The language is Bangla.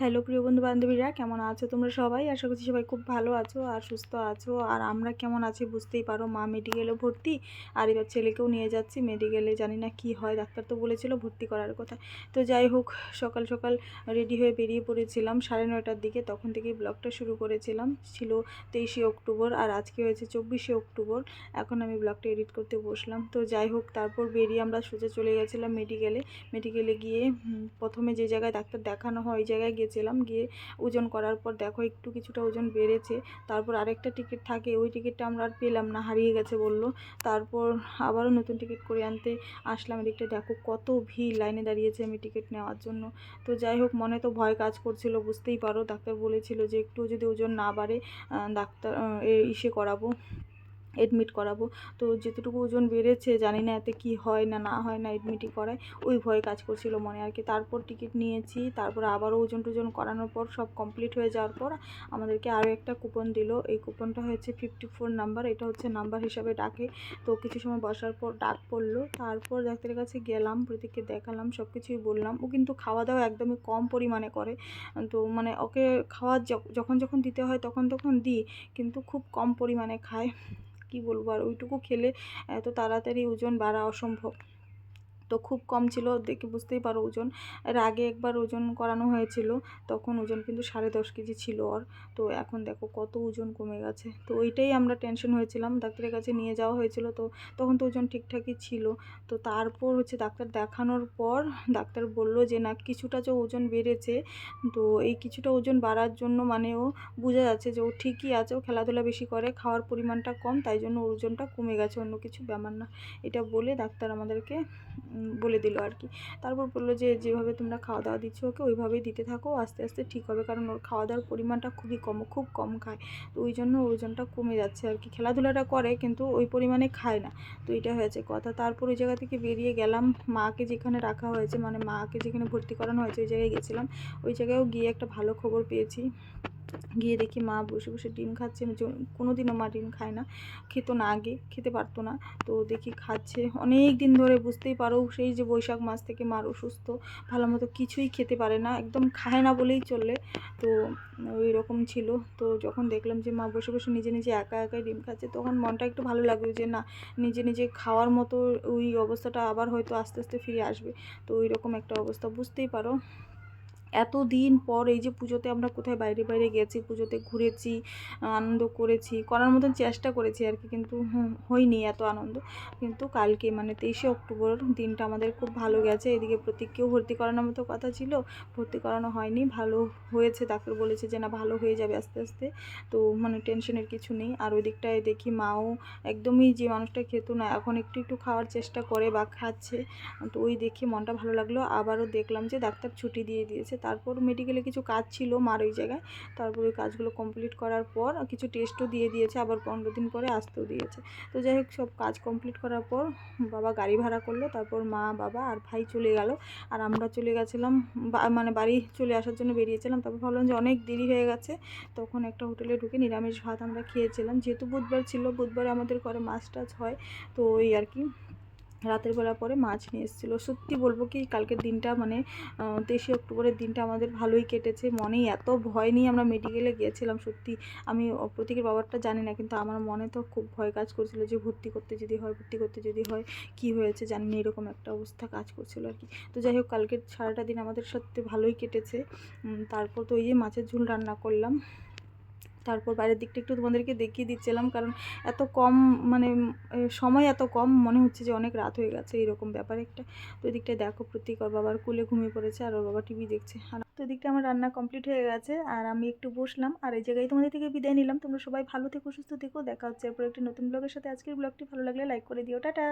হ্যালো প্রিয় বন্ধু বান্ধবীরা কেমন আছো তোমরা সবাই? আশা করছি সবাই খুব ভালো আছো আর সুস্থ আছো। আর আমরা কেমন আছি বুঝতেই পারো, মা মেডিকেলে ভর্তি, আর এবার ছেলেকেও নিয়ে যাচ্ছি মেডিকেলে জানি না কি হয়, ডাক্তার তো বলেছিল ভর্তি করার কথা। তো যাই হোক, সকাল সকাল রেডি হয়ে বেরিয়ে পড়েছিলাম সাড়ে নয়টার দিকে, তখন থেকেই ব্লগটা শুরু করেছিলাম। ছিল তেইশে অক্টোবর আর আজকে হয়েছে চব্বিশে অক্টোবর, এখন আমি ব্লগটা এডিট করতে বসলাম। তো যাই হোক, তারপর বেরিয়ে আমরা সোজা চলে গেছিলাম মেডিকেলে মেডিকেলে গিয়ে প্রথমে যে জায়গায় ডাক্তার দেখানো হয়, ওই জায়গায় গেছিলাম গিয়ে ওজন করার পর দেখো একটু কিছুটা ওজন বেড়েছে, তারপর আরেকটা টিকিট থাকে, ওই টিকিটটা আমরা আর পেলাম না, হারিয়ে গেছে বলল। তারপর আবারও নতুন টিকিট করে আনতে আসলাম এদিকটা, দেখো কত ভিড় লাইনে দাঁড়িয়েছে আমি টিকিট নেওয়ার জন্য। তো যাই হোক, মনে তো ভয় কাজ করছিল, বুঝতেই পারো, ডাক্তার বলেছিল যে একটু যদি ওজন না বাড়ে ডাক্তার ইসে করাবো। এডমিট করাবো। তো যেতটুকু ওজন বেড়েছে, জানি না এতে কি হয় না না হয় না এডমিটই করায়, ওই ভয় কাজ করছিল মনে আর কি। তারপর টিকিট নিয়েছি, তারপর আবারও ওজন টোজন করানোর পর সব কমপ্লিট হয়ে যাওয়ার পর আমাদেরকে আরও একটা কুপন দিল। এই কুপনটা হচ্ছে ফিফটি ফোর নাম্বার এটা হচ্ছে নাম্বার হিসাবে ডাকে। তো কিছু সময় বসার পর ডাক পড়ল। তারপর ডাক্তারের কাছে গেলাম প্রতীককে দেখালাম সব কিছুই বললাম। ও কিন্তু খাওয়া দাওয়া একদমই কম পরিমাণে করে। তো মানে ওকে খাওয়া যখন যখন দিতে হয় তখন তখন দিই, কিন্তু খুব কম পরিমাণে খায়। কি বলব আর ওইটুকু খেলে এত তাড়াতাড়ি ওজন বাড়া অসম্ভব। তো খুব কম ছিল, দেখে বুঝতেই পারো ওজন। এর আগে একবার ওজন করানো হয়েছিল, তখন ওজন কিন্তু সাড়ে দশ কেজি ছিল ওর। তো এখন দেখো কত ওজন কমে গেছে। তো ওইটাই আমরা টেনশন হয়েছিলাম, ডাক্তারের কাছে নিয়ে যাওয়া হয়েছিল তো, তখন তো ওজন ঠিকঠাকই ছিল। তো তারপর হচ্ছে ডাক্তার দেখানোর পর ডাক্তার বলল যে, না, কিছুটা যে ওজন বেড়েছে, তো এই কিছুটা ওজন বাড়ার জন্য মানে ও বোঝা যাচ্ছে যে ও ঠিকই আছে, ও খেলাধুলা বেশি করে, খাওয়ার পরিমাণটা কম, তাই জন্য ওজনটা কমে গেছে, অন্য কিছু ব্যাপার না। এটা বলে ডাক্তার আমাদেরকে বলে দিল আর কি। তারপর বলল যে, যেভাবে তোমরা খাওয়া দাওয়া দিচ্ছ ওকে, ওইভাবেই দিতে থাকো, আস্তে আস্তে ঠিক হবে। কারণ ওর খাওয়া দাওয়ার পরিমাণটা খুবই কম খুব কম খায়। তো ওই জন্য ওজনটা কমে যাচ্ছে আর কি। খেলাধুলাটা করে কিন্তু ওই পরিমাণে খায় না। তো এটা হয়েছে কথা। তারপর ওই জায়গা থেকে বেরিয়ে গেলাম। মাকে যেখানে রাখা হয়েছে মানে মাকে যেখানে ভর্তি করানো হয়েছে, ওই জায়গায় গেছিলাম। ওই জায়গায়ও গিয়ে একটা ভালো খবর পেয়েছি। গিয়ে দেখি মা বসে বসে ডিম খাচ্ছে। কোনো দিনও মা ডিম খায় না। খেত না আগে, খেতে পারতো না। তো দেখি খাচ্ছে। অনেক দিন ধরে বুঝতেই পারো, সেই যে বৈশাখ মাস থেকে মার অসুস্থ, ভালো মতো কিছুই খেতে পারে না। একদম খায় না বলেই চললে তো ওই রকম ছিল। তো যখন দেখলাম যে মা বসে বসে নিজে নিজে একা একাই ডিম খাচ্ছে, তখন মনটা একটু ভালো লাগল যে না, নিজে নিজে খাওয়ার মতো ওই অবস্থাটা আবার হয়তো আস্তে আস্তে ফিরে আসবে। তো ওই রকম একটা অবস্থা। বুঝতেই পারো। এত দিন পর এই যে পুজোতে আমরা কোথায় বাইরে বাইরে গেছি, পুজোতে ঘুরেছি, আনন্দ করেছি, করার মতন চেষ্টা করেছি আর কি, কিন্তু হয়নি এত আনন্দ। কিন্তু কালকে মানে তেইশে অক্টোবর দিনটা আমাদের খুব ভালো গেছে। এদিকে প্রতীককেও ভর্তি করানোর মতো কথা ছিল, ভর্তি করানো হয়নি, ভালো হয়েছে। ডাক্তার বলেছে যে না, ভালো হয়ে যাবে আস্তে আস্তে। তো মানে টেনশনের কিছু নেই। আর ওই দিকটায় দেখি মাও একদমই যে মানুষটা খেত না, এখন একটু একটু খাওয়ার চেষ্টা করে বা খাচ্ছে। তো ওই দেখে মনটা ভালো লাগল। আবারও দেখলাম যে ডাক্তার ছুটি দিয়ে দিয়েছে। তারপর মেডিকেলে কিছু কাজ ছিল মার ওই জায়গায়। তারপর ওই কাজগুলো কমপ্লিট করার পর কিছু টেস্টও দিয়ে দিয়েছে, আবার পনেরো দিন পরে আসতেও দিয়েছে। তো যাই হোক, সব কাজ কমপ্লিট করার পর বাবা গাড়ি ভাড়া করল, তারপর মা, বাবা আর ভাই চলে গেল। আর আমরা চলে গেছিলাম মানে বাড়ি চলে আসার জন্য বেরিয়েছিলাম। তারপর ভাবলাম যে অনেক দেরি হয়ে গেছে। তখন একটা হোটেলে ঢুকে নিরামিষ ভাত আমরা খেয়েছিলাম। যেহেতু বুধবার ছিল, বুধবার আমাদের ঘরে মাছ টাছ হয়, তো ওই আর কি। রাতের বেলা পরে মাছ নিয়ে এসেছিল। সত্যি বলব কি, কালকের দিনটা মানে তেইশে অক্টোবরের দিনটা আমাদের ভালোই কেটেছে। মনেই এত ভয় নিয়ে আমরা মেডিকেলে গিয়েছিলাম, সত্যি আমি প্রতীকের বাবারটা জানি না, কিন্তু আমার মনে তো খুব ভয় কাজ করছিল যে ভর্তি করতে যদি হয়, ভর্তি করতে যদি হয়, কি হয়েছে জানি না এরকম একটা অবস্থা কাজ করছিল আর কি। তো যাই হোক, কালকের সারাটা দিন আমাদের সত্যি ভালোই কেটেছে। তারপর তো ওই যে মাছের ঝোল রান্না করলাম। তারপর বাইরের দিকটা একটু তোমাদেরকে দেখিয়ে দিচ্ছিলাম, কারণ এত কম মানে সময় এত কম মনে হচ্ছে যে অনেক রাত হয়ে গেছে এরকম ব্যাপার একটা। তো এদিকটা দেখো প্রতীক ওর বাবার কুলে ঘুমিয়ে পড়েছে আর ওর বাবা টিভি দেখছে। আর তো এদিকটা আমার রান্না কমপ্লিট হয়ে গেছে আর আমি একটু বসলাম আর এই জায়গায় তোমাদের থেকে বিদায় নিলাম। তোমরা সবাই ভালো থেকো, সুস্থ থেকো। দেখা হচ্ছে এরপর একটি নতুন ব্লগের সাথে। আজকের ব্লগটি ভালো লাগলে লাইক করে দিও। টাটা!